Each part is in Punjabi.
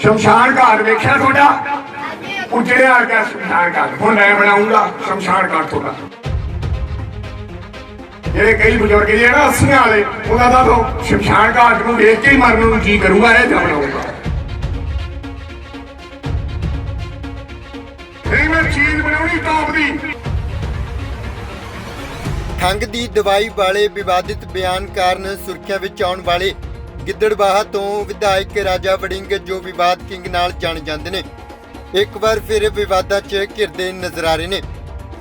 ਸ਼ਮਸ਼ਾਨ ਘਾਟ ਵੇਖਿਆ ਤੁਹਾਡਾ? ਉਜੜਿਆ ਗਿਆ ਸ਼ਮਸ਼ਾਨ ਘਾਟ। ਹੁਣ ਮੈਂ ਬਣਾਉਂਗਾ ਸ਼ਮਸ਼ਾਨ ਘਾਟ ਤੁਹਾਡਾ। ਜਿਹੜੇ ਕਈ ਬਜ਼ੁਰਗ ਜਿਹੜੇ ਨਾ ਅੱਸੀਆਂ ਵਾਲੇ, ਉਹਨਾਂ ਦਾ ਤਾਂ ਸ਼ਮਸ਼ਾਨ ਘਾਟ ਨੂੰ ਵੇਖ ਕੇ ਹੀ ਮਰਨ ਨੂੰ ਜੀ ਕਰੂਗਾ, ਇਹ ਜਾਂ ਬਣਾਉਂਗਾ ਨਹੀਂ, ਮੈਂ ਚੀਜ਼ ਬਣਾਉਣੀ ਟੌਪ ਦੀ। ਖੰਗ ਦੀ ਦਵਾਈ ਵਾਲੇ ਵਿਵਾਦਿਤ ਬਿਆਨ ਕਾਰਨ ਸੁਰੱਖਿਆ ਵਿੱਚ ਆਉਣ ਵਾਲੇ ਗਿੱਦੜਬਾਹਾ ਤੋਂ ਵਿਧਾਇਕ ਰਾਜਾ ਵੜਿੰਗ ਜੋ ਵਿਵਾਦ ਕਿੰਗ ਨਾਲ ਜਾਣ ਜਾਂਦੇ ਨੇ। ਇੱਕ ਵਾਰ ਫਿਰ ਵਿਵਾਦਾਂ 'ਚ ਘਿਰਦੇ ਨਜ਼ਰ ਆ ਰਹੇ ਨੇ।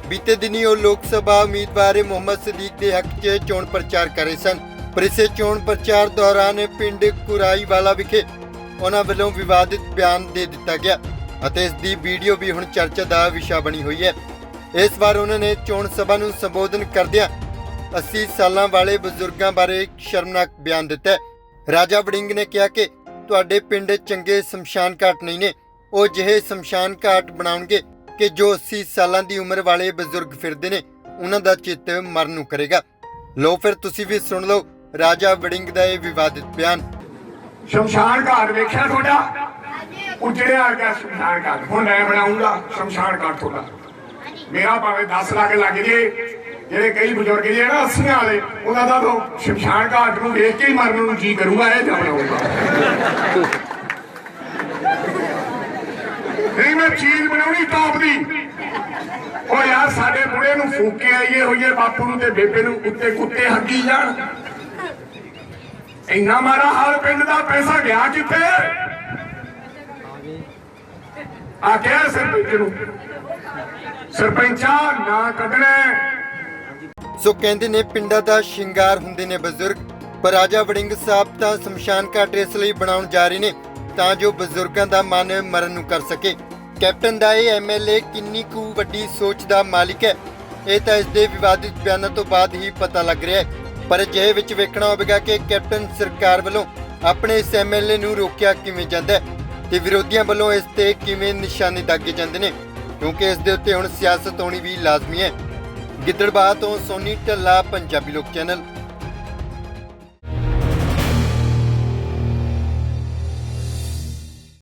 ਬੀਤੇ ਦਿਨੀ ਉਹ ਲੋਕ ਸਭਾ ਉਮੀਦਵਾਰ ਮੁਹੰਮਦ ਸਦੀਕ ਦੇ ਹੱਕ 'ਚ ਚੋਣ ਪ੍ਰਚਾਰ ਕਰ ਰਹੇ ਸਨ। ਪਰ ਇਸੇ ਚੋਣ ਪ੍ਰਚਾਰ ਦੌਰਾਨ ਪਿੰਡ ਕੁਰਾਈਵਾਲਾ ਵਿਖੇ ਉਹਨਾਂ ਵੱਲੋਂ ਵਿਵਾਦਿਤ ਬਿਆਨ ਦੇ ਦਿੱਤਾ ਗਿਆ ਅਤੇ ਇਸ ਦੀ ਵੀਡੀਓ ਵੀ ਹੁਣ ਚਰਚਾ ਦਾ ਵਿਸ਼ਾ ਬਣੀ ਹੋਈ ਹੈ। ਇਸ ਵਾਰ ਉਹਨਾਂ ਨੇ ਚੋਣ ਸਭਾ ਨੂੰ ਸੰਬੋਧਨ ਕਰਦਿਆਂ 80 ਸਾਲਾਂ ਵਾਲੇ ਬਜ਼ੁਰਗਾਂ ਬਾਰੇ ਇੱਕ ਸ਼ਰਮਨਾਕ ਬਿਆਨ ਦਿੱਤਾ ਰਾਜਾ ਵੜਿੰਗ ਨੇ ਕਿਹਾ ਕਿ ਤੁਹਾਡੇ ਪਿੰਡ ਚੰਗੇ ਸ਼ਮਸ਼ਾਨ ਘਾਟ ਨਹੀਂ ਨੇ। ਉਹ ਜਿਹੇ ਸ਼ਮਸ਼ਾਨ ਘਾਟ ਬਣਾਉਣਗੇ ਕਿ ਜੋ 80 ਸਾਲਾਂ ਦੀ ਉਮਰ ਵਾਲੇ ਬਜ਼ੁਰਗ ਫਿਰਦੇ ਨੇ ਉਹਨਾਂ ਦਾ ਚਿੱਤ ਮਰਨ ਨੂੰ ਕਰੇਗਾ। ਲੋ ਫਿਰ ਤੁਸੀਂ ਵੀ ਸੁਣ ਲਓ ਰਾਜਾ ਵੜਿੰਗ ਦਾ ਇਹ ਵਿਵਾਦਿਤ ਬਿਆਨ। ਸ਼ਮਸ਼ਾਨ ਘਾਟ ਵੇਖਿਆ ਤੁਹਾਡਾ? ਉਜੜਿਆ ਗਿਆ ਸ਼ਮਸ਼ਾਨ ਘਾਟ। ਹੁਣ ਮੈਂ ਬਣਾਉਂਗਾ ਸ਼ਮਸ਼ਾਨ ਘਾਟ ਤੁਹਾਡਾ। ਮੇਰਾ ਭਾਵੇਂ 10 ਲੱਖ ਲੱਗ ਜੇ, ਜਿਹੜੇ ਕਈ ਬਜ਼ੁਰਗ ਜਿਹੜੇ ਨਾ ਅੱਸੀਆਂ ਵਾਲੇ, ਉਹਨਾਂ ਦਾ ਤਾਂ ਸ਼ਮਸ਼ਾਨ ਘਾਟ ਨੂੰ ਵੇਖ ਕੇ ਹੀ ਮਰਨ ਨੂੰ ਜੀ ਕਰੂਗਾ, ਇਹ ਜਾਂ ਬਣਾਉਂਗਾ ਨਹੀਂ, ਮੈਂ ਚੀਜ਼ ਬਣਾਉਣੀ ਟੌਪ ਦੀ। ਉਹ ਯਾਰ, ਸਾਡੇ ਬੁੜੇ ਨੂੰ ਫੂਕੇ ਆਈਏ ਹੋਈਏ, ਬਾਪੂ ਨੂੰ ਤੇ ਬੇਬੇ ਨੂੰ ਉੱਤੇ ਕੁੱਤੇ ਹੱਕੀ ਜਾਣ। ਇੰਨਾ ਮਾਰਾ ਹਾਲ ਪਿੰਡ ਦਾ ਪੈਸਾ ਗਿਆ ਕਿੱਥੇ? ਆ ਗਿਆ ਸਰਪੰਚ ਨੂੰ। ਸਰਪੰਚਾ ਨਾ ਕੱਢਣਾ ਸੋ ਕਹਿੰਦੇ ਨੇ ਪਿੰਡਾਂ ਦਾ ਸ਼ਿੰਗਾਰ ਹੁੰਦੇ ਨੇ ਬਜ਼ੁਰਗ, ਪਰ ਰਾਜਾ ਵੜਿੰਗ ਸਾਹਿਬ ਤਾਂ ਸ਼ਮਸ਼ਾਨ ਘਾਟ ਇਸ ਲਈ ਬਣਾਉਣ ਜਾ ਰਹੇ ਨੇ ਤਾਂ ਜੋ ਬਜ਼ੁਰਗਾਂ ਦਾ ਮਨ ਮਰਨ ਨੂੰ ਕਰ ਸਕੇ। ਕੈਪਟਨ ਦਾ ਇਹ ਐਮਐਲਏ ਕਿੰਨੀ ਕੁ ਵੱਡੀ ਸੋਚ ਦਾ ਮਾਲਿਕ ਹੈ, ਇਹ ਤਾਂ ਇਸ ਦੇ ਵਿਵਾਦਿਤ ਬਿਆਨਾਂ ਤੋਂ ਬਾਅਦ ਹੀ ਪਤਾ ਲੱਗ ਰਿਹਾ ਹੈ। ਪਰ ਅਜਿਹੇ ਵਿੱਚ ਵੇਖਣਾ ਹੋਵੇਗਾ ਕਿ ਕੈਪਟਨ ਸਰਕਾਰ ਵੱਲੋਂ ਆਪਣੇ ਇਸ ਐਮਐਲਏ ਨੂੰ ਰੋਕਿਆ ਕਿਵੇਂ ਜਾਂਦਾ ਹੈ। ਤੇ ਵਿਰੋਧੀਆਂ ਵੱਲੋਂ ਇਸ ਤੇ ਕਿਵੇਂ ਨਿਸ਼ਾਨੇ ਦਾਗੇ ਜਾਂਦੇ ਨੇ? ਕਿਉਂਕਿ ਇਸ ਦੇ ਉੱਤੇ ਹੁਣ ਸਿਆਸਤ ਹੋਣੀ ਵੀ ਲਾਜ਼ਮੀ ਹੈ। ਗਿੱਦੜਬਾਹ ਤੋਂ ਸੋਨੀ ਢੱਲਾ, ਪੰਜਾਬੀ ਲੋਕ ਚੈਨਲ।